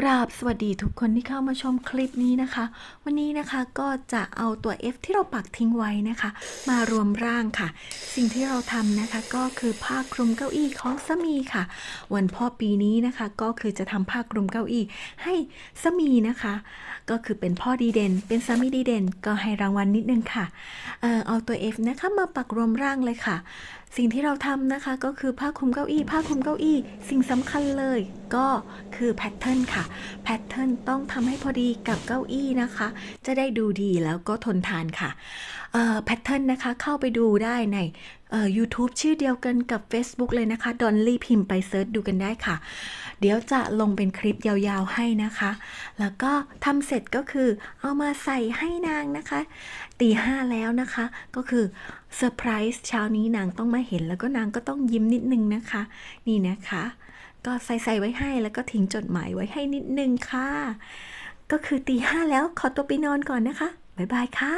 กราบสวัสดีทุกคนที่เข้ามาชมคลิปนี้นะคะ วันนี้นะคะก็จะเอาตัว F ที่เราปักทิ้งไว้นะคะ มารวมร่างค่ะ สิ่งที่เราทำนะคะก็คือผ้าคลุมเก้าอี้ของสามีค่ะ วันพ่อปีนี้นะคะก็คือจะทำผ้าคลุมเก้าอี้ให้สามีนะคะ ก็คือเป็นพ่อดีเด่น เป็นสามีดีเด่น ก็ให้รางวัลนิดนึงค่ะเออเอาตัว F นะคะมาปักรวมร่างเลยค่ะ สิ่งที่เราทำนะคะก็คือผ้าคลุมเก้าอี้ผ้าคลุมเก้าอี้ สิ่งสำคัญเลยก็คือแพทเทิร์นค่ะแพทเทิร์นต้องทำให้พอดีกับเก้าอี้นะคะ จะได้ดูดีแล้วก็ทนทานค่ะแพทเทิร์นนะคะเข้าไปดูได้ใน YouTube ชื่อเดียวกันกับ Facebook เลยนะคะดอนลี่พิมพ์ไปเซิร์ชดูกันได้ค่ะ เดี๋ยวจะลงเป็นคลิปยาวๆให้นะคะ แล้วก็ทำเสร็จก็คือเอามาใส่ให้นางนะคะตีห้าแล้วนะคะ ก็คือเซอร์ไพรส์เช้านี้นางต้องมาเห็นแล้วก็นางก็ต้องยิ้มนิดนึงนะคะ นี่นะคะ ก็ใส่ใส่ไว้ให้แล้วก็ทิ้งจดหมายไว้ให้นิดนึงค่ะ ก็คือตีห้าแล้วขอตัวไปนอนก่อนนะคะ บ๊ายบายค่ะ